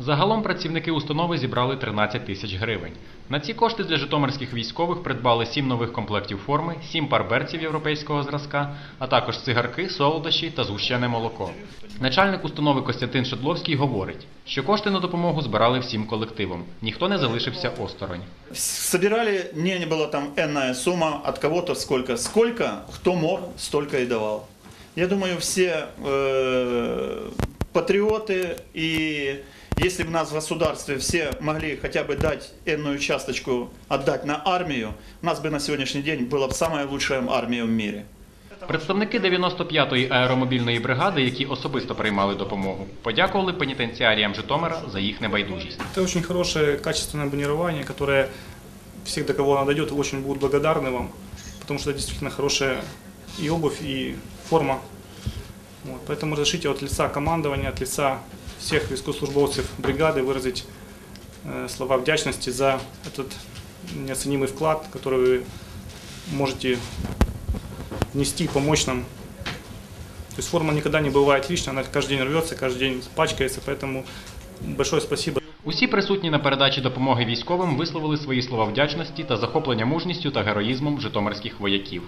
Загалом працівники установи зібрали 13 тисяч гривень. На ці кошти для житомирських військових придбали 7 нових комплектів форми, 7 пар берців європейського зразка, а також цигарки, солодощі та згущене молоко. Начальник установи Костянтин Шедловський говорить, що кошти на допомогу збирали всім колективом. Ніхто не залишився осторонь. Собирали, не, не было там энная сумма, от кого-то сколько. Сколько, кто мог, столько и давал. Я думаю, все э, патриоты и если бы у нас в государстве все могли хотя бы дать энную часточку отдать на армию, у нас бы на сегодняшний день была бы самая лучшая армия в мире. Представники 95-ї аеромобільної бригади, які особисто приймали допомогу, подякували пенітенціаріям Житомира за їх небайдужість. Это очень хорошее качественное бронирование, которое всех, до кого оно дойдет, очень будут благодарны вам, потому что это действительно хорошая и обувь, и форма. Вот, поэтому разрешите от лица командования, от лица всех військовослужбовців бригады выразить э, слова вдячности за этот неоценимый вклад, который вы можете внести, помочь нам. То есть форма никогда не бывает лишней, она каждый день рвется, каждый день пачкается, поэтому большое спасибо. Усі присутні на передачі допомоги військовим висловили свої слова вдячності та захоплення мужністю та героїзмом житомирських вояків.